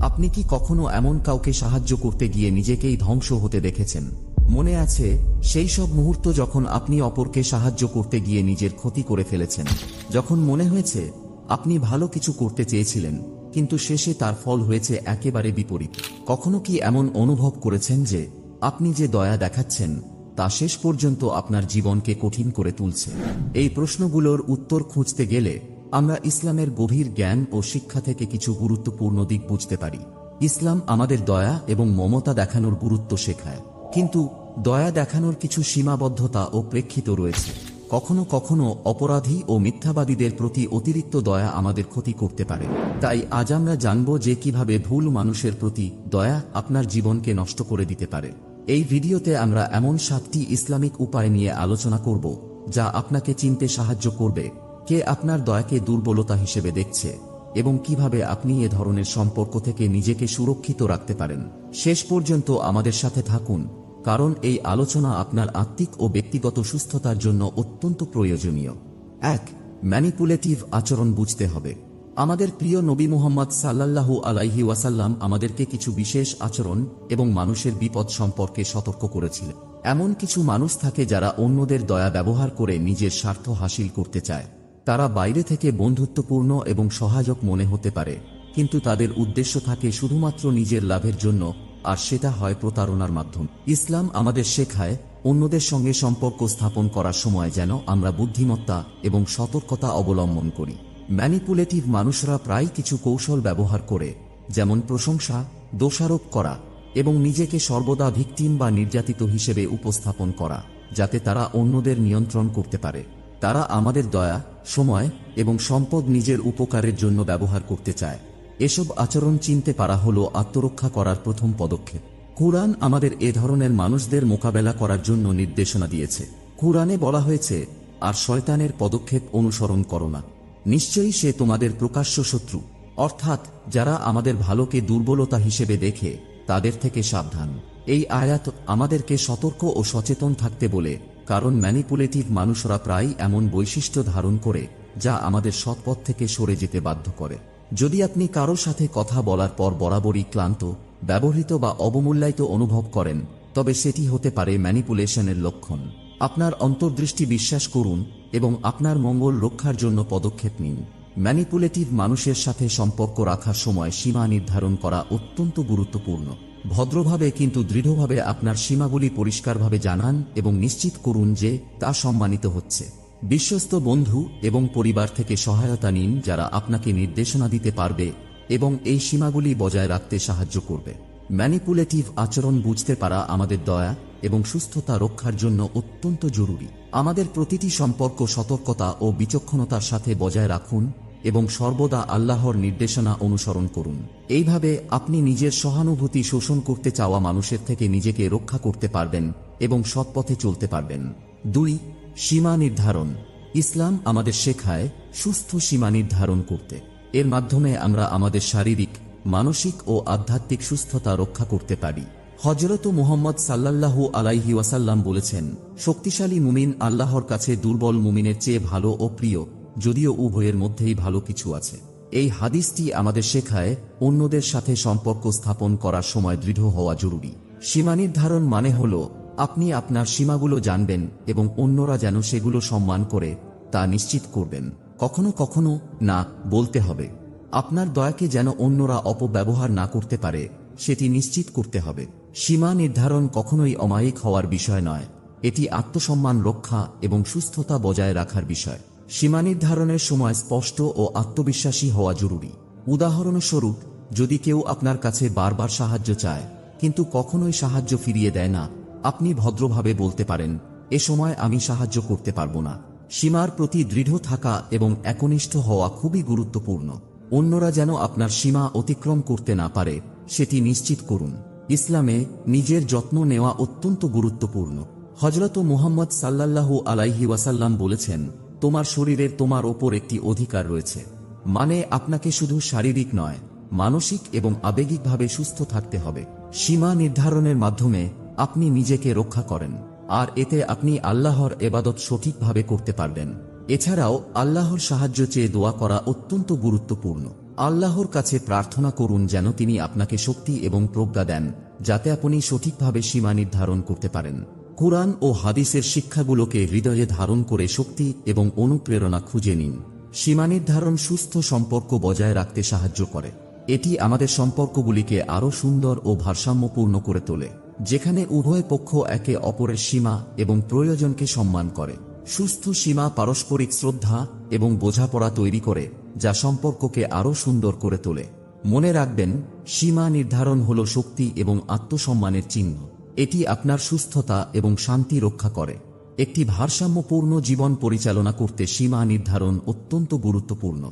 আপনি কি কখনো এমন কাউকে সাহায্য করতে গিয়ে নিজেকেই ধ্বংস হতে দেখেছেন? মনে আছে, সেই সব মুহূর্ত যখন আপনি অপরকে সাহায্য করতে গিয়ে নিজের ক্ষতি করে ফেলেছেন। যখন মনে হয়েছে, আপনি ভালো কিছু করতে চেয়েছিলেন, কিন্তু শেষে তার ফল হয়েছে একেবারে বিপরীত। কখনো কি এমন অনুভব করেছেন যে, আপনি যে দয়া দেখাচ্ছেন, তা শেষ পর্যন্ত আপনার জীবনকে কঠিন করে তুলছে? এই প্রশ্নগুলোর উত্তর খুঁজতে গেলে আমরা ইসলামের গভীর জ্ঞান ও শিক্ষা থেকে কিছু গুরুত্বপূর্ণ দিক বুঝতে পারি। ইসলাম আমাদের দয়া এবং মমতা দেখানোর গুরুত্ব শেখায়। কিন্তু দয়া দেখানোর কিছু সীমাবদ্ধতা ও প্রেক্ষিত রয়েছে। কখনো কখনো অপরাধী ও মিথ্যাবাদীদের প্রতি অতিরিক্ত দয়া আমাদের ক্ষতি করতে পারে। তাই আজ আমরা জানব যে কীভাবে ভুল মানুষের প্রতি দয়া আপনার জীবনকে নষ্ট করে দিতে পারে। এই ভিডিওতে আমরা এমন সাতটি ইসলামিক উপায় নিয়ে আলোচনা করব, যা আপনাকে চিনতে সাহায্য করবে। কে আপনার দয়াকে দুর্বলতা হিসেবে দেখছে এবং কীভাবে আপনি এ ধরনের সম্পর্ক থেকে নিজেকে সুরক্ষিত রাখতে পারেন? শেষ পর্যন্ত আমাদের সাথে থাকুন, কারণ এই আলোচনা আপনার আত্মিক ও ব্যক্তিগত সুস্থতার জন্য অত্যন্ত প্রয়োজনীয়। এক, ম্যানিপুলেটিভ আচরণ বুঝতে হবে। আমাদের প্রিয় নবী মোহাম্মদ সাল্লাল্লাহু আলাইহি ওয়াসাল্লাম আমাদেরকে কিছু বিশেষ আচরণ এবং মানুষের বিপদ সম্পর্কে সতর্ক করেছিলেন। এমন কিছু মানুষ থাকে যারা অন্যদের দয়া ব্যবহার করে নিজের স্বার্থ হাসিল করতে চায়। তারা বাইরে থেকে বন্ধুত্বপূর্ণ এবং সহায়ক মনে হতে পারে, কিন্তু তাদের উদ্দেশ্য থাকে শুধুমাত্র নিজের লাভের জন্য, আর সেটা হয় প্রতারণার মাধ্যম। ইসলাম আমাদের শেখায়, অন্যদের সঙ্গে সম্পর্ক স্থাপন করার সময় যেন আমরা বুদ্ধিমত্তা এবং সতর্কতা অবলম্বন করি। ম্যানিপুলেটিভ মানুষরা প্রায় কিছু কৌশল ব্যবহার করে, যেমন প্রশংসা, দোষারোপ করা এবং নিজেকে সর্বদা ভিকটিম বা নির্যাতিত হিসেবে উপস্থাপন করা, যাতে তারা অন্যদের নিয়ন্ত্রণ করতে পারে। তারা আমাদের দয়া, সময় এবং সম্পদ নিজের উপকারের জন্য ব্যবহার করতে চায়। এসব আচরণ চিনতে পারা হল আত্মরক্ষা করার প্রথম পদক্ষেপ। কুরআন আমাদের এ ধরনের মানুষদের মোকাবেলা করার জন্য নির্দেশনা দিয়েছে। কুরআনে বলা হয়েছে, আর শয়তানের পদক্ষেপ অনুসরণ করো না। নিশ্চয়ই সে তোমাদের প্রকাশ্য শত্রু। অর্থাৎ, যারা আমাদের ভালোকে দুর্বলতা হিসেবে দেখে, তাদের থেকে সাবধান। এই আয়াত আমাদেরকে সতর্ক ও সচেতন থাকতে বলে কারণ ম্যানিপুলেটিভ মানুষরা প্রায় এমন বৈশিষ্ট্য ধারণ করে, যা আমাদের সৎপথ থেকে সরে যেতে বাধ্য করে। যদি আপনি কারও সাথে কথা বলার পর বরাবরই ক্লান্ত, ব্যবহৃত বা অবমূল্যায়িত অনুভব করেন, তবে সেটি হতে পারে ম্যানিপুলেশনের লক্ষণ। আপনার অন্তর্দৃষ্টি বিশ্বাস করুন এবং আপনার মঙ্গল রক্ষার জন্য পদক্ষেপ নিন। ম্যানিপুলেটিভ মানুষের সাথে সম্পর্ক রাখার সময় সীমা নির্ধারণ করা অত্যন্ত গুরুত্বপূর্ণ। ভদ্রভাবে কিন্তু দৃঢ়ভাবে আপনার সীমাগুলি পরিষ্কারভাবে জানান এবং নিশ্চিত করুন যে তা সম্মানিত হচ্ছে। বিশ্বস্ত বন্ধু এবং পরিবার থেকে সহায়তা নিন যারা আপনাকে নির্দেশনা দিতে পারবে এবং এই সীমাগুলি বজায় রাখতে সাহায্য করবে। ম্যানিপুলেটিভ আচরণ বুঝতে পারা আমাদের দয়া এবং সুস্থতা রক্ষার জন্য অত্যন্ত জরুরি। আমাদের প্রতিটি সম্পর্ক সতর্কতা ও বিচক্ষণতার সাথে বজায় রাখুন এবং সর্বদা আল্লাহর নির্দেশনা অনুসরণ করুন। এইভাবে আপনি নিজের সহানুভূতি শোষণ করতে চাওয়া মানুষের থেকে নিজেকে রক্ষা করতে পারবেন এবং সৎপথে চলতে পারবেন। দুই, সীমা নির্ধারণ। ইসলাম আমাদের শেখায় সুস্থ সীমা নির্ধারণ করতে। এর মাধ্যমে আমরা আমাদের শারীরিক, মানসিক ও আধ্যাত্মিক সুস্থতা রক্ষা করতে পারি। হজরত মুহম্মদ সাল্লাল্লাহু আলাইহি ওয়াসাল্লাম বলেছেন, শক্তিশালী মুমিন আল্লাহর কাছে দুর্বল মুমিনের চেয়ে ভালো ও প্রিয়। যদিও উভয়ের মধ্যেই ভালো কিছু আছে। এই হাদিসটি আমাদের শেখায় অন্যদের সাথে সম্পর্ক স্থাপন করার সময় দৃঢ় হওয়া জরুরি। সীমা নির্ধারণ মানে হল, আপনি আপনার সীমাগুলো জানবেন এবং অন্যরা যেন সেগুলো সম্মান করে তা নিশ্চিত করবেন। কখনো কখনো না, বলতে হবে, আপনার দয়াকে যেন অন্যরা অপব্যবহার না করতে পারে, সেটি নিশ্চিত করতে হবে। সীমা নির্ধারণ কখনোই অমায়িক হওয়ার বিষয় নয়, এটি আত্মসম্মান রক্ষা এবং সুস্থতা বজায় রাখার বিষয়। সীমা নির্ধারণের সময় স্পষ্ট ও আত্মবিশ্বাসী হওয়া জরুরি। উদাহরণস্বরূপ, যদি কেউ আপনার কাছে বারবার সাহায্য চায়, কিন্তু কখনোই সাহায্য ফিরিয়ে দেয় না, আপনি ভদ্রভাবে বলতে পারেন, এ সময় আমি সাহায্য করতে পারব না। সীমার প্রতি দৃঢ় থাকা এবং একনিষ্ঠ হওয়া খুবই গুরুত্বপূর্ণ। অন্যরা যেন আপনার সীমা অতিক্রম করতে না পারে, সেটি নিশ্চিত করুন। ইসলামে নিজের যত্ন নেওয়া অত্যন্ত গুরুত্বপূর্ণ। হজরত মুহাম্মদ সাল্লাল্লাহু আলাইহি ওয়াসাল্লাম বলেছেন তোমার শরীরের তোমার ওপর একটি অধিকার রয়েছে। মানে আপনাকে শুধু শারীরিক নয়, মানসিক এবং আবেগিকভাবে সুস্থ থাকতে হবে। সীমা নির্ধারণের মাধ্যমে আপনি নিজেকে রক্ষা করেন, আর এতে আপনি আল্লাহর এবাদত সঠিকভাবে করতে পারবেন। এছাড়াও আল্লাহর সাহায্য চেয়ে দোয়া করা অত্যন্ত গুরুত্বপূর্ণ। আল্লাহর কাছে প্রার্থনা করুন যেন তিনি আপনাকে শক্তি এবং প্রজ্ঞা দেন, যাতে আপনি সঠিকভাবে সীমা নির্ধারণ করতে পারেন। কুরআন ও হাদিসের শিক্ষাগুলোকে হৃদয়ে ধারণ করে শক্তি এবং অনুপ্রেরণা খুঁজে নিন। সীমা নির্ধারণ সুস্থ সম্পর্ক বজায় রাখতে সাহায্য করে। এটি আমাদের সম্পর্কগুলিকে আরও সুন্দর ও ভারসাম্যপূর্ণ করে তোলে, যেখানে উভয় পক্ষ একে অপরের সীমা এবং প্রয়োজনকে সম্মান করে। সুস্থ সীমা পারস্পরিক শ্রদ্ধা এবং বোঝাপড়া তৈরি করে, যা সম্পর্ককে আরও সুন্দর করে তোলে। মনে রাখবেন, সীমা নির্ধারণ হল শক্তি এবং আত্মসম্মানের চিহ্ন। এটি আপনার সুস্থতা এবং শান্তি রক্ষা করে। একটি ভারসাম্যপূর্ণ জীবন পরিচালনা করতে সীমা নির্ধারণ অত্যন্ত গুরুত্বপূর্ণ।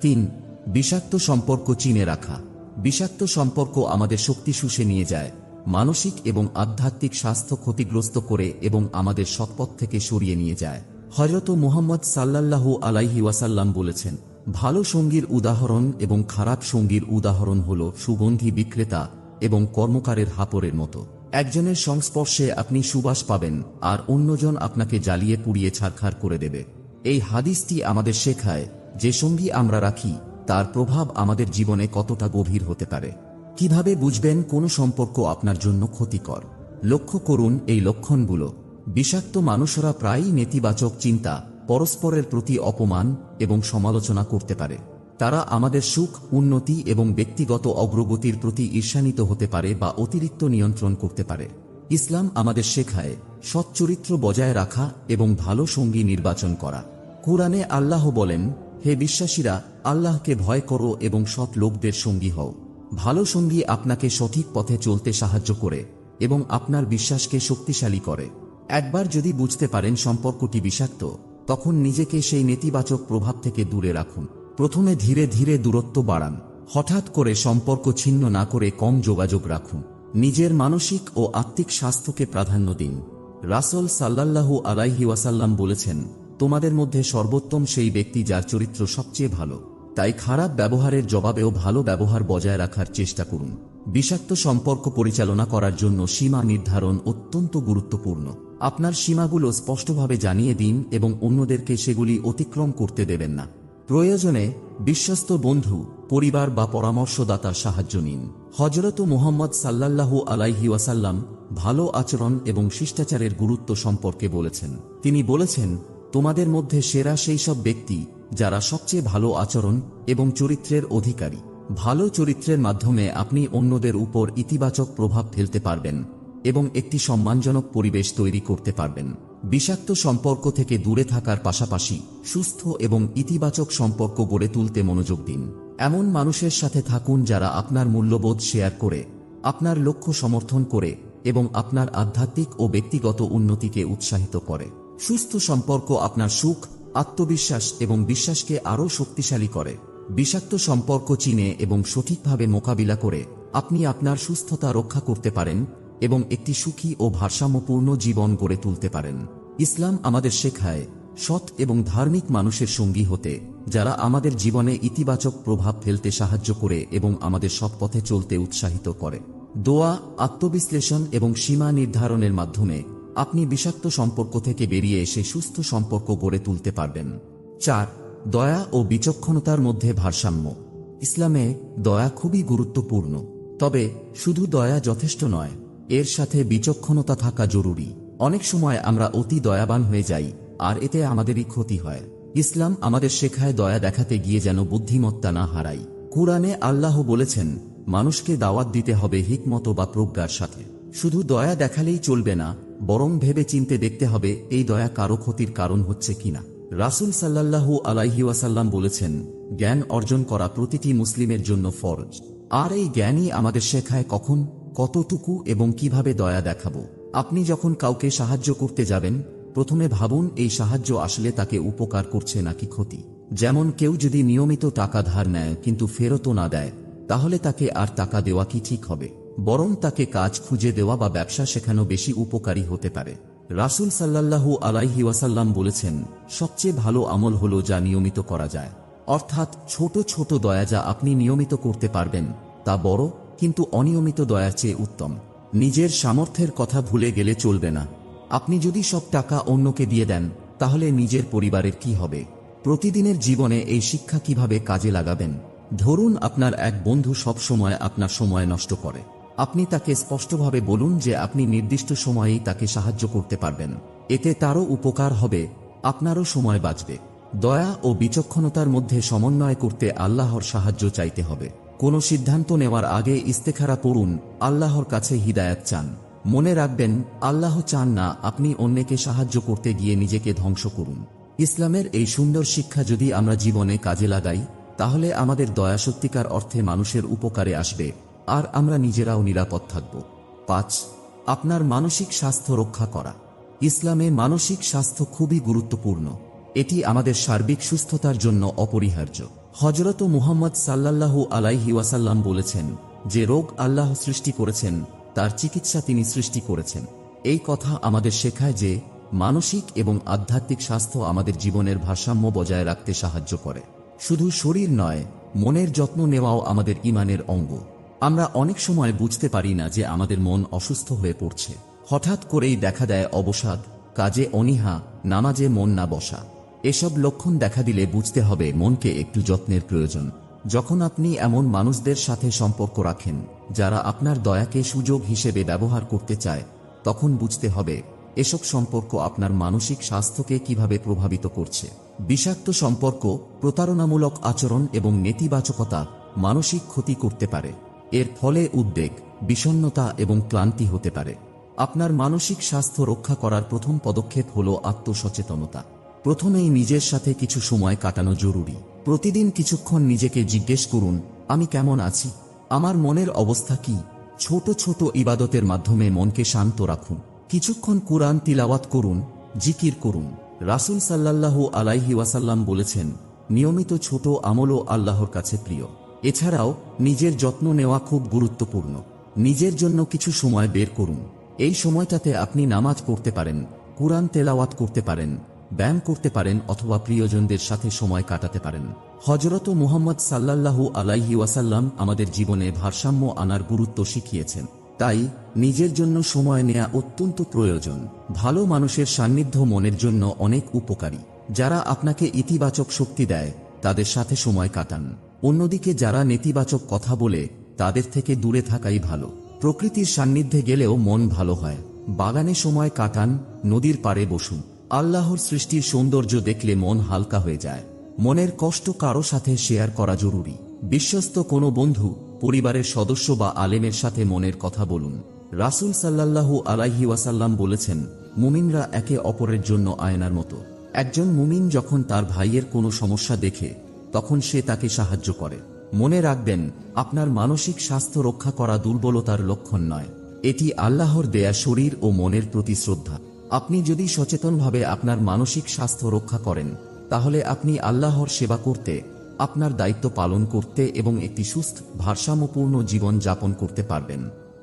তিন, বিষাক্ত সম্পর্ক চিনে রাখা। বিষাক্ত সম্পর্ক আমাদের শক্তি শুষে নিয়ে যায়, মানসিক এবং আধ্যাত্মিক স্বাস্থ্য ক্ষতিগ্রস্ত করে এবং আমাদের সৎপথ থেকে সরিয়ে নিয়ে যায়। হজরত মুহাম্মদ সাল্লাল্লাহু আলাইহি ওয়াসাল্লাম বলেছেন, ভালো সঙ্গীর উদাহরণ এবং খারাপ সঙ্গীর উদাহরণ হল সুগন্ধি বিক্রেতা এবং কর্মকারের হাপরের মতো। একজনের সংস্পর্শে আপনি সুবাস পাবেন, আর অন্যজন আপনাকে জ্বালিয়ে পুড়িয়ে ছারখার করে দেবে। এই হাদিসটি আমাদের শেখায়, যে সঙ্গী আমরা রাখি, তার প্রভাব আমাদের জীবনে কতটা গভীর হতে পারে। কীভাবে বুঝবেন কোন সম্পর্ক আপনার জন্য ক্ষতিকর? লক্ষ্য করুন এই লক্ষণগুলো। বিষাক্ত মানুষরা প্রায়ই নেতিবাচক চিন্তা, পরস্পরের প্রতি অপমান এবং সমালোচনা করতে পারে। তারা আমাদের সুখ, উন্নতি এবং ব্যক্তিগত অগ্রগতির প্রতি ঈর্ষান্বিত হতে পারে বা অতিরিক্ত নিয়ন্ত্রণ করতে পারে। ইসলাম আমাদের শেখায় সচ্চরিত্র বজায় রাখা এবং ভালো সঙ্গী নির্বাচন করা। কোরআনে আল্লাহ বলেন, হে বিশ্বাসীরা, আল্লাহকে ভয় করো এবং সৎ লোকদের সঙ্গী হও। ভালো সঙ্গী আপনাকে সঠিক পথে চলতে সাহায্য করে এবং আপনার বিশ্বাসকে শক্তিশালী করে। একবার যদি বুঝতে পারেন সম্পর্কটি বিষাক্ত, তখন নিজেকে সেই নেতিবাচক প্রভাব থেকে দূরে রাখুন। প্রথমে ধীরে ধীরে দূরত্ব বাড়ান। হঠাৎ করে সম্পর্ক ছিন্ন না করে কম যোগাযোগ রাখুন। নিজের মানসিক ও আত্মিক স্বাস্থ্যকে প্রাধান্য দিন। রাসল সাল্লাল্লাহু আলাইহি ওয়াসাল্লাম বলেছেন, তোমাদের মধ্যে সর্বোত্তম সেই ব্যক্তি যার চরিত্র সবচেয়ে ভালো। তাই খারাপ ব্যবহারের জবাবেও ভালো ব্যবহার বজায় রাখার চেষ্টা করুন। বিষাক্ত সম্পর্ক পরিচালনা করার জন্য সীমা নির্ধারণ অত্যন্ত গুরুত্বপূর্ণ। আপনার সীমাগুলো স্পষ্টভাবে জানিয়ে দিন এবং অন্যদেরকে সেগুলি অতিক্রম করতে দেবেন না। প্রয়োজনে বিশ্বস্ত বন্ধু, পরিবার বা পরামর্শদাতার সাহায্য নিন। হজরত মুহম্মদ সাল্লাল্লাহু আলাইহি ওয়াসাল্লাম ভালো আচরণ এবং শিষ্টাচারের গুরুত্ব সম্পর্কে বলেছেন। তিনি বলেছেন, তোমাদের মধ্যে সেরা সেই সব ব্যক্তি যারা সবচেয়ে ভালো আচরণ এবং চরিত্রের অধিকারী। ভালো চরিত্রের মাধ্যমে আপনি অন্যদের উপর ইতিবাচক প্রভাব ফেলতে পারবেন এবং একটি সম্মানজনক পরিবেশ তৈরি করতে পারবেন। বিষাক্ত সম্পর্ক থেকে দূরে থাকার পাশাপাশি সুস্থ এবং ইতিবাচক সম্পর্ক গড়ে তুলতে মনোযোগ দিন। এমন মানুষের সাথে থাকুন যারা আপনার মূল্যবোধ শেয়ার করে, আপনার লক্ষ্য সমর্থন করে এবং আপনার আধ্যাত্মিক ও ব্যক্তিগত উন্নতিকে উৎসাহিত করে। সুস্থ সম্পর্ক আপনার সুখ, আত্মবিশ্বাস এবং বিশ্বাসকে আরও শক্তিশালী করে। বিষাক্ত সম্পর্ক চিনে এবং সঠিকভাবে মোকাবিলা করে আপনি আপনার সুস্থতা রক্ষা করতে পারেন এবং একটি সুখী ও ভারসাম্যপূর্ণ জীবন গড়ে তুলতে পারেন। ইসলাম আমাদের শেখায়, সৎ এবং ধার্মিক মানুষের সঙ্গী হতে, যারা আমাদের জীবনে ইতিবাচক প্রভাব ফেলতে সাহায্য করে এবং আমাদের সৎ পথে চলতে উৎসাহিত করে। দোয়া, আত্মবিশ্লেষণ এবং সীমা নির্ধারণের মাধ্যমে আপনি বিষাক্ত সম্পর্ক থেকে বেরিয়ে এসে সুস্থ সম্পর্ক গড়ে তুলতে পারবেন। চার, দয়া ও বিচক্ষণতার মধ্যে ভারসাম্য। ইসলামে দয়া খুবই গুরুত্বপূর্ণ, তবে শুধু দয়া যথেষ্ট নয় এর সাথে বিচক্ষণতা থাকা জরুরি। অনেক সময় আমরা অতি দয়াবান হয়ে যাই, আর এতে আমাদেরই ক্ষতি হয়। ইসলাম আমাদের শেখায় দয়া দেখাতে গিয়ে যেন বুদ্ধিমত্তা না হারাই। কুরআনে আল্লাহ বলেছেন, মানুষকে দাওয়াত দিতে হবে হিকমত বা প্রজ্ঞার সাথে। শুধু দয়া দেখালেই চলবে না, বরং ভেবে চিনতে দেখতে হবে এই দয়া কারও ক্ষতির কারণ হচ্ছে কিনা। রাসুল সাল্লাল্লাহু আলাইহি ওয়াসাল্লাম বলেছেন, জ্ঞান অর্জন করা প্রতিটি মুসলিমের জন্য ফরজ। আর এই জ্ঞানই আমাদের শেখায় কখন? কতটুকু এবং কীভাবে দয়া দেখাবো? আপনি যখন কাউকে সাহায্য করতে যাবেন, প্রথমে ভাবুন, এই সাহায্য আসলে তাকে উপকার করছে নাকি ক্ষতি। যেমন কেউ যদি নিয়মিত টাকা ধার নেয়, কিন্তু ফেরতও না দেয়, তাহলে তাকে আর টাকা দেওয়া কি ঠিক হবে? বরং তাকে কাজ খুঁজে দেওয়া বা ব্যবসা শেখানো বেশি উপকারী হতে পারে। রাসুল সাল্লাল্লাহু আলাইহি ওয়াসাল্লাম বলেছেন, সবচেয়ে ভালো আমল হলো যা নিয়মিত করা যায়। অর্থাৎ ছোট ছোট দয়া যা আপনি নিয়মিত করতে পারবেন, তা বড় কিন্তু অনিয়মিত দয়ার চেয়ে উত্তম। নিজের সামর্থ্যের কথা ভুলে গেলে চলবে না। আপনি যদি সব টাকা অন্যকে দিয়ে দেন, তাহলে নিজের পরিবারের কি হবে? প্রতিদিনের জীবনে এই শিক্ষা কীভাবে কাজে লাগাবেন? ধরুন আপনার এক বন্ধু সব সময় আপনার সময় নষ্ট করে। আপনি তাকে স্পষ্টভাবে বলুন যে আপনি নির্দিষ্ট সময়েই তাকে সাহায্য করতে পারবেন। এতে তারও উপকার হবে, আপনারও সময় বাঁচবে। দয়া ও বিচক্ষণতার মধ্যে সমন্বয় করতে আল্লাহর সাহায্য চাইতে হবে। কোনো সিদ্ধান্ত নেওয়ার আগে ইস্তেখারা পড়ুন, আল্লাহর কাছে হিদায়াত চান। মনে রাখবেন, আল্লাহ চান না আপনি অন্যকে সাহায্য করতে গিয়ে নিজেকে ধ্বংস করুন। ইসলামের এই সুন্দর শিক্ষা যদি আমরা জীবনে কাজে লাগাই, তাহলে আমাদের দয়া সত্যিকার অর্থে মানুষের উপকারে আসবে, আর আমরা নিজেরাও নিরাপদ থাকব। পাঁচ, আপনার মানসিক স্বাস্থ্য রক্ষা করা। ইসলামে মানসিক স্বাস্থ্য খুবই গুরুত্বপূর্ণ। এটি আমাদের সার্বিক সুস্থতার জন্য অপরিহার্য। হজরত মুহাম্মদ সাল্লাল্লাহু আলাইহি ওয়াসাল্লাম বলেছেন, যে রোগ আল্লাহ সৃষ্টি করেছেন, তার চিকিৎসা তিনি সৃষ্টি করেছেন। এই কথা আমাদের শেখায় যে, মানসিক এবং আধ্যাত্মিক স্বাস্থ্য আমাদের জীবনের ভারসাম্য বজায় রাখতে সাহায্য করে। শুধু শরীর নয়, মনের যত্ন নেওয়াও আমাদের ইমানের অঙ্গ। আমরা অনেক সময় বুঝতে পারি না যে আমাদের মন অসুস্থ হয়ে পড়ছে। হঠাৎ করেই দেখা দেয় অবসাদ, কাজে অনীহা, নামাজে মন না বসা। এসব লক্ষণ দেখা দিলে বুঝতে হবে মনকে একটু যত্নের প্রয়োজন। যখন আপনি এমন মানুষদের সাথে সম্পর্ক রাখেন, যারা আপনার দয়াকে সুযোগ হিসেবে ব্যবহার করতে চায়, তখন বুঝতে হবে এসব সম্পর্ক আপনার মানসিক স্বাস্থ্যকে কীভাবে প্রভাবিত করছে। বিষাক্ত সম্পর্ক, প্রতারণামূলক আচরণ এবং নেতিবাচকতা মানসিক ক্ষতি করতে পারে। এর ফলে উদ্বেগ, বিষণ্ণতা এবং ক্লান্তি হতে পারে। আপনার মানসিক স্বাস্থ্য রক্ষা করার প্রথম পদক্ষেপ হল আত্মসচেতনতা। প্রথমেই নিজের সাথে কিছু সময় কাটানো জরুরি। প্রতিদিন কিছুক্ষণ নিজেকে জিজ্ঞেস করুন, আমি কেমন আছি? আমার মনের অবস্থা কি? ছোট ছোট ইবাদতের মাধ্যমে মনকে শান্ত রাখুন। কিছুক্ষণ কুরআন তিলাওয়াত করুন, জিকির করুন। রাসুল সাল্লাল্লাহু আলাইহি ওয়াসাল্লাম বলেছেন, নিয়মিত ছোট আমলও আল্লাহর কাছে প্রিয়। এছাড়াও নিজের যত্ন নেওয়া খুব গুরুত্বপূর্ণ। নিজের জন্য কিছু সময় বের করুন। এই সময়টাতে আপনি নামাজ পড়তে পারেন, কুরআন তেলাওয়াত করতে পারেন ব্যায়াম করতে পারেন অথবা প্রিয়জনদের সাথে সময় কাটাতে পারেন। হজরত মুহাম্মদ সাল্লাল্লাহু আলাইহি ওয়াসাল্লাম আমাদের জীবনে ভারসাম্য আনার গুরুত্ব শিখিয়েছেন। তাই নিজের জন্য সময় নেয়া অত্যন্ত প্রয়োজন। ভালো মানুষের সান্নিধ্য মনের জন্য অনেক উপকারী। যারা আপনাকে ইতিবাচক শক্তি দেয়, তাদের সাথে সময় কাটান। অন্যদিকে যারা নেতিবাচক কথা বলে, তাদের থেকে দূরে থাকাই ভালো। প্রকৃতির সান্নিধ্যে গেলেও মন ভালো হয়। বাগানে সময় কাটান, নদীর পাড়ে বসুন। আল্লাহর সৃষ্টির সৌন্দর্য দেখলে মন হালকা হয়ে যায়। মনের কষ্ট কারও সাথে শেয়ার করা জরুরি। বিশ্বস্ত কোনো বন্ধু, পরিবারের সদস্য বা আলেমের সাথে মনের কথা বলুন। রাসুল সাল্লাল্লাহু আলাইহি ওয়াসাল্লাম বলেছেন, মুমিনরা একে অপরের জন্য আয়নার মতো। একজন মুমিন যখন তার ভাইয়ের কোনো সমস্যা দেখে, তখন সে তাকে সাহায্য করে। মনে রাখবেন, আপনার মানসিক স্বাস্থ্য রক্ষা করা দুর্বলতার লক্ষণ নয়। এটি আল্লাহর দেয়া শরীর ও মনের প্রতি শ্রদ্ধা। আপনি যদি সচেতনভাবে আপনার মানসিক স্বাস্থ্য রক্ষা করেন, তাহলে আপনি আল্লাহর সেবা করতে, আপনার দায়িত্ব পালন করতে এবং একটি সুস্থ, ভারসাম্যপূর্ণ জীবন যাপন করতে পারবেন।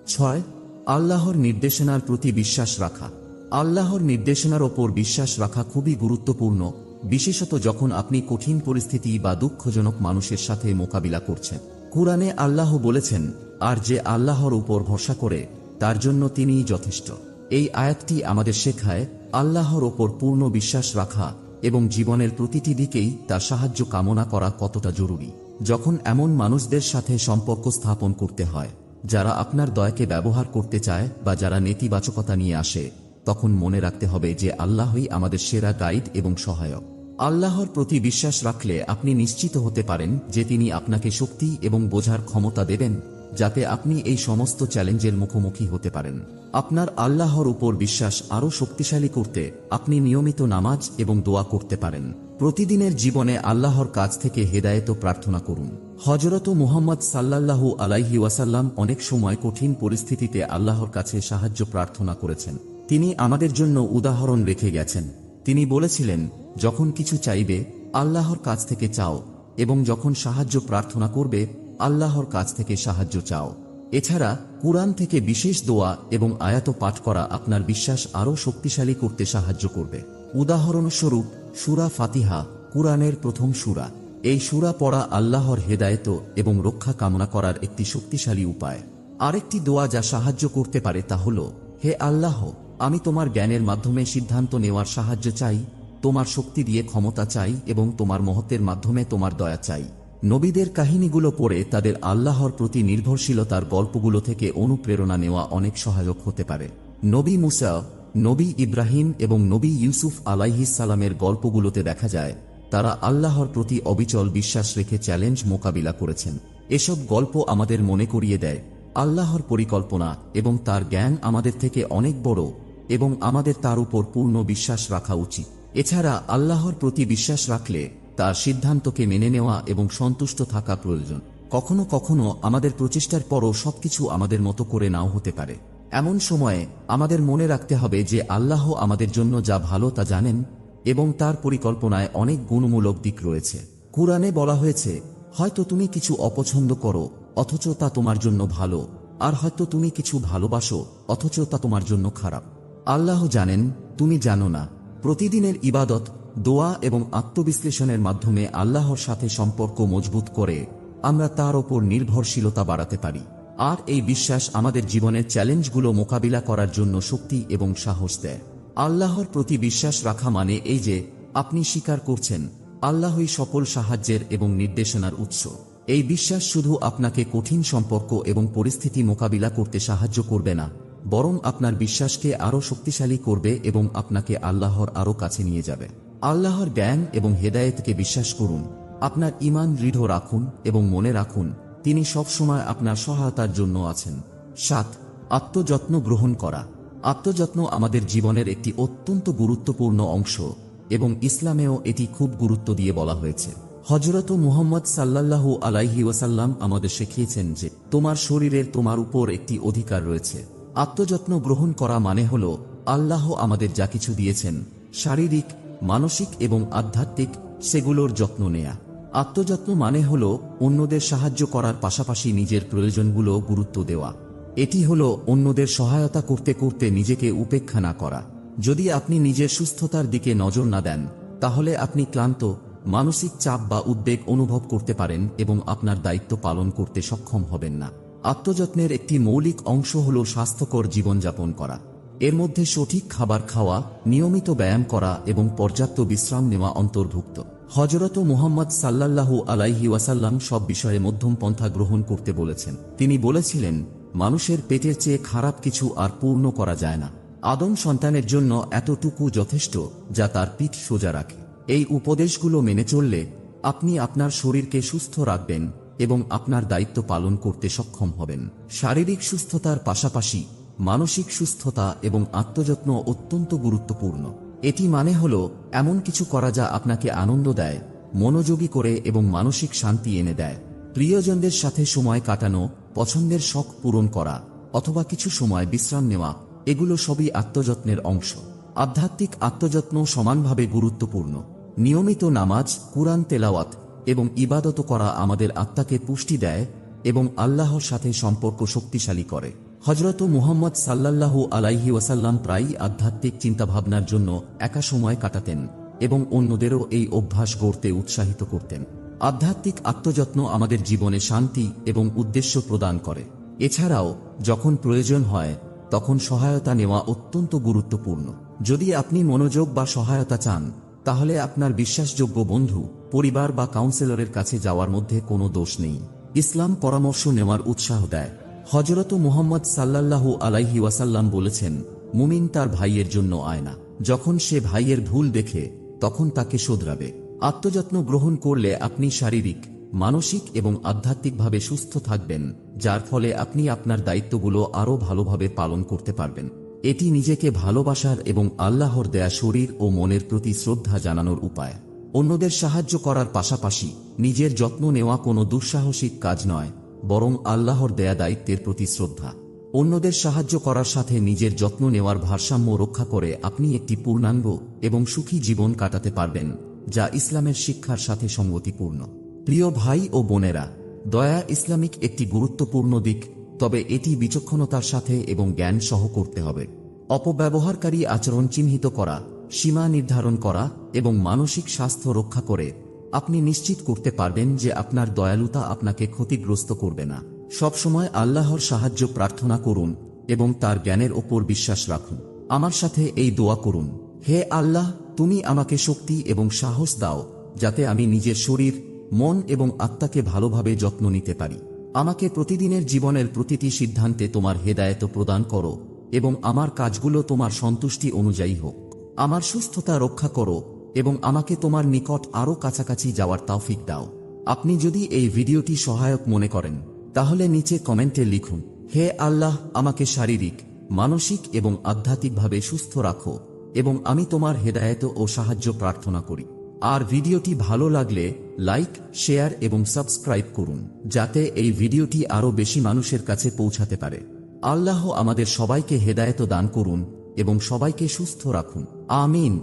ছয়, আল্লাহর নির্দেশনার প্রতি বিশ্বাস রাখা। আল্লাহর নির্দেশনার ওপর বিশ্বাস রাখা খুবই গুরুত্বপূর্ণ, বিশেষত যখন আপনি কঠিন পরিস্থিতি বা দুঃখজনক মানুষের সাথে মোকাবিলা করছেন। কুরআনে আল্লাহ বলেছেন, আর যে আল্লাহর উপর ভরসা করে, তার জন্য তিনিই যথেষ্ট। এই আয়াতটি আমাদের শেখায় আল্লাহর ওপর পূর্ণ বিশ্বাস রাখা এবং জীবনের প্রতিটি দিকেই তার সাহায্য কামনা করা কতটা জরুরি। যখন এমন মানুষদের সাথে সম্পর্ক স্থাপন করতে হয়, যারা আপনার দয়াকে ব্যবহার করতে চায় বা যারা নেতিবাচকতা নিয়ে আসে, তখন মনে রাখতে হবে যে আল্লাহই আমাদের সেরা গাইড এবং সহায়ক। আল্লাহর প্রতি বিশ্বাস রাখলে আপনি নিশ্চিত হতে পারেন যে তিনি আপনাকে শক্তি এবং বোঝার ক্ষমতা দেবেন, যাতে আপনি এই সমস্ত চ্যালেঞ্জের মুখোমুখি হতে পারেন। আপনার আল্লাহর উপর বিশ্বাস আরও শক্তিশালী করতে আপনি নিয়মিত নামাজ এবং দোয়া করতে পারেন। প্রতিদিনের জীবনে আল্লাহর কাছ থেকে হেদায়েত প্রার্থনা করুন। হজরত মুহাম্মদ সাল্লাল্লাহু আলাইহি ওয়াসাল্লাম অনেক সময় কঠিন পরিস্থিতিতে আল্লাহর কাছে সাহায্য প্রার্থনা করেছেন। তিনি আমাদের জন্য উদাহরণ রেখে গেছেন। তিনি বলেছিলেন, যখন কিছু চাইবে, আল্লাহর কাছ থেকে চাও এবং যখন সাহায্য প্রার্থনা করবে, আল্লাহর কাছ থেকে সাহায্য চাও। এছাড়া কুরআন থেকে বিশেষ দোয়া এবং আয়াত পাঠ করা আপনার বিশ্বাস আরও শক্তিশালী করতে সাহায্য করবে। উদাহরণস্বরূপ, সুরা ফাতিহা, কুরআনের প্রথম সুরা। এই সুরা পড়া আল্লাহর হেদায়েত এবং রক্ষা কামনা করার একটি শক্তিশালী উপায়। আরেকটি দোয়া যা সাহায্য করতে পারে তা হল, হে আল্লাহ, আমি তোমার জ্ঞানের মাধ্যমে সিদ্ধান্ত নেওয়ার সাহায্য চাই, তোমার শক্তি দিয়ে ক্ষমতা চাই এবং তোমার মহত্বের মাধ্যমে তোমার দয়া চাই। নবীদের কাহিনীগুলো পড়ে তাদের আল্লাহর প্রতি নির্ভরশীলতার গল্পগুলো থেকে অনুপ্রেরণা নেওয়া অনেক সহায়ক হতে পারে। নবী মুসা, নবী ইব্রাহিম এবং নবী ইউসুফ আলাইহিসালামের গল্পগুলোতে দেখা যায়, তারা আল্লাহর প্রতি অবিচল বিশ্বাস রেখে চ্যালেঞ্জ মোকাবিলা করেছেন। এসব গল্প আমাদের মনে করিয়ে দেয়, আল্লাহর পরিকল্পনা এবং তার জ্ঞান আমাদের থেকে অনেক বড় এবং আমাদের তার উপর পূর্ণ বিশ্বাস রাখা উচিত। এছাড়া আল্লাহর প্রতি বিশ্বাস রাখলে তার সিদ্ধান্তকে মেনে নেওয়া এবং সন্তুষ্ট থাকা প্রয়োজন। কখনো কখনো আমাদের প্রচেষ্টার পরও সবকিছু আমাদের মতো করে নাও হতে পারে। এমন সময়ে আমাদের মনে রাখতে হবে যে আল্লাহ আমাদের জন্য যা ভালো তা জানেন এবং তার পরিকল্পনায় অনেক গুণমূলক দিক রয়েছে। কুরআনে বলা হয়েছে, হয়তো তুমি কিছু অপছন্দ করো, অথচ তা তোমার জন্য ভালো, আর হয়তো তুমি কিছু ভালোবাসো, অথচ তা তোমার জন্য খারাপ। আল্লাহ জানেন, তুমি জানো না। প্রতিদিনের ইবাদত দোয়া এবং আত্মবিশ্লেষণের মাধ্যমে আল্লাহর সাথে সম্পর্ক মজবুত করে আমরা তার ওপর নির্ভরশীলতা বাড়াতে পারি। আর এই বিশ্বাস আমাদের জীবনের চ্যালেঞ্জগুলো মোকাবিলা করার জন্য শক্তি এবং সাহস দেয়। আল্লাহর প্রতি বিশ্বাস রাখা মানে এই যে, আপনি স্বীকার করছেন, আল্লাহই সকল সাহায্যের এবং নির্দেশনার উৎস। এই বিশ্বাস শুধু আপনাকে কঠিন সম্পর্ক এবং পরিস্থিতি মোকাবিলা করতে সাহায্য করবে না, বরং আপনার বিশ্বাসকে আরও শক্তিশালী করবে এবং আপনাকে আল্লাহর আরও কাছে নিয়ে যাবে। আল্লাহর জ্ঞান এবং হেদায়েতকে বিশ্বাস করুন, আপনার ইমান দৃঢ় রাখুন এবং মনে রাখুন, তিনি সবসময় আপনার সহায়তার জন্য আছেন। সাত, আত্মযত্ন গ্রহণ করা। আত্মযত্ন আমাদের জীবনের একটি অত্যন্ত গুরুত্বপূর্ণ অংশ এবং ইসলামেও এটি খুব গুরুত্ব দিয়ে বলা হয়েছে। হজরত মুহম্মদ সাল্লাল্লাহু আলাইহি ওয়াসাল্লাম আমাদের শিখিয়েছেন যে, তোমার শরীরের তোমার উপর একটি অধিকার রয়েছে। আত্মযত্ন গ্রহণ করা মানে হল, আল্লাহ আমাদের যা কিছু দিয়েছেন, শারীরিক মানসিক এবং আধ্যাত্মিক সেগুলোর যত্ন নেয়া। আত্মযত্ন মানে হল অন্যদের সাহায্য করার পাশাপাশি নিজের প্রয়োজনগুলো গুরুত্ব দেওয়া। এটি হল অন্যদের সহায়তা করতে করতে নিজেকে উপেক্ষা না করা। যদি আপনি নিজের সুস্থতার দিকে নজর না দেন, তাহলে আপনি ক্লান্ত, মানসিক চাপ বা উদ্বেগ অনুভব করতে পারেন এবং আপনার দায়িত্ব পালন করতে সক্ষম হবেন না। আত্মযত্নের একটি মৌলিক অংশ হল স্বাস্থ্যকর জীবনযাপন করা। এর মধ্যে সঠিক খাবার খাওয়া, নিয়মিত ব্যায়াম করা এবং পর্যাপ্ত বিশ্রাম নেওয়া অন্তর্ভুক্ত। হজরত মুহাম্মদ সাল্লাল্লাহু আলাইহি ওয়াসাল্লাম সব বিষয়ে মধ্যম পন্থা গ্রহণ করতে বলেছেন। তিনি বলেছিলেন, মানুষের পেটের চেয়ে খারাপ কিছু আর পূর্ণ করা যায় না। আদম সন্তানের জন্য এতটুকু যথেষ্ট যা তার পিঠ সোজা রাখে। এই উপদেশগুলো মেনে চললে আপনি আপনার শরীরকে সুস্থ রাখবেন এবং আপনার দায়িত্ব পালন করতে সক্ষম হবেন। শারীরিক সুস্থতার পাশাপাশি মানসিক সুস্থতা এবং আত্মযত্ন অত্যন্ত গুরুত্বপূর্ণ। এটি মানে হল, এমন কিছু করা যা আপনাকে আনন্দ দেয়, মনোযোগী করে এবং মানসিক শান্তি এনে দেয়। প্রিয়জনদের সাথে সময় কাটানো, পছন্দের শখ পূরণ করা, অথবা কিছু সময় বিশ্রাম নেওয়া, এগুলো সবই আত্মযত্নের অংশ। আধ্যাত্মিক আত্মযত্ন সমানভাবে গুরুত্বপূর্ণ। নিয়মিত নামাজ, কুরআন তেলাওয়াত এবং ইবাদত করা আমাদের আত্মাকে পুষ্টি দেয় এবং আল্লাহর সাথে সম্পর্ক শক্তিশালী করে। হজরত মুহম্মদ সাল্লাল্লাহু আলাইহি ওয়াসাল্লাম প্রায়ই আধ্যাত্মিক চিন্তাভাবনার জন্য একা সময় কাটাতেন এবং অন্যদেরও এই অভ্যাস গড়তে উৎসাহিত করতেন। আধ্যাত্মিক আত্মযত্ন আমাদের জীবনে শান্তি এবং উদ্দেশ্য প্রদান করে। এছাড়াও, যখন প্রয়োজন হয়, তখন সহায়তা নেওয়া অত্যন্ত গুরুত্বপূর্ণ। যদি আপনি মনোযোগ বা সহায়তা চান, তাহলে আপনার বিশ্বাসযোগ্য বন্ধু, পরিবার বা কাউন্সিলরের কাছে যাওয়ার মধ্যে কোনো দোষ নেই। ইসলাম পরামর্শ নেওয়ার উৎসাহ দেয়। হজরত মুহম্মদ সাল্লাল্লাহু আলাইহি ওয়াসাল্লাম বলেছেন, মুমিন তার ভাইয়ের জন্য আয়না যখন সে ভাইয়ের ভুল দেখে, তখন তাকে শোধরাবে। আত্মযত্ন গ্রহণ করলে আপনি শারীরিক, মানসিক এবং আধ্যাত্মিকভাবে সুস্থ থাকবেন, যার ফলে আপনি আপনার দায়িত্বগুলো আরও ভালোভাবে পালন করতে পারবেন। এটি নিজেকে ভালোবাসার এবং আল্লাহর দেয়া শরীর ও মনের প্রতি শ্রদ্ধা জানানোর উপায়। অন্যদের সাহায্য করার পাশাপাশি নিজের যত্ন নেওয়া কোনো দুঃসাহসিক কাজ নয়। বরং আল্লাহর দেয়া দায়িত্বের প্রতি শ্রদ্ধা। অন্যদের সাহায্য করার সাথে নিজের যত্ন নেওয়ার ভারসাম্য রক্ষা করে আপনি একটি পূর্ণাঙ্গ এবং সুখী জীবন কাটাতে পারবেন, যা ইসলামের শিক্ষার সাথে সঙ্গতিপূর্ণ। প্রিয় ভাই ও বোনেরা, দয়া ইসলামিক একটি গুরুত্বপূর্ণ দিক, তবে এটি বিচক্ষণতার সাথে এবং জ্ঞান সহ করতে হবে। অপব্যবহারকারী আচরণ চিহ্নিত করা, সীমা নির্ধারণ করা এবং মানসিক স্বাস্থ্য রক্ষা করে আপনি নিশ্চিত করতে পারবেন যে আপনার দয়ালুতা আপনাকে ক্ষতিগ্রস্ত করবে না। সবসময় আল্লাহর সাহায্য প্রার্থনা করুন এবং তার জ্ঞানের ওপর বিশ্বাস রাখুন। আমার সাথে এই দোয়া করুন, হে আল্লাহ, তুমি আমাকে শক্তি এবং সাহস দাও, যাতে আমি নিজের শরীর, মন এবং আত্মাকে ভালোভাবে যত্ন নিতে পারি। আমাকে প্রতিদিনের জীবনের প্রতিটি সিদ্ধান্তে তোমার হেদায়েত প্রদান করো এবং আমার কাজগুলো তোমার সন্তুষ্টি অনুযায়ী হোক। আমার সুস্থতা রক্ষা করো এবং আমাকে তোমার নিকট আরও কাছাকাছি যাওয়ার তৌফিক দাও। আপনি যদি এই ভিডিওটি সহায়ক মনে করেন, তাহলে নিচে কমেন্টে লিখুন, হে আল্লাহ, আমাকে শারীরিক, মানসিক এবং আধ্যাত্মিকভাবে সুস্থ রাখো এবং আমি তোমার হেদায়েত ও সাহায্য প্রার্থনা করি। আর ভিডিওটি ভালো লাগলে লাইক, শেয়ার এবং সাবস্ক্রাইব করুন, যাতে এই ভিডিওটি আরও বেশি মানুষের কাছে পৌঁছাতে পারে। আল্লাহ আমাদের সবাইকে হেদায়েত দান করুন এবং সবাইকে সুস্থ রাখুন। আমিন।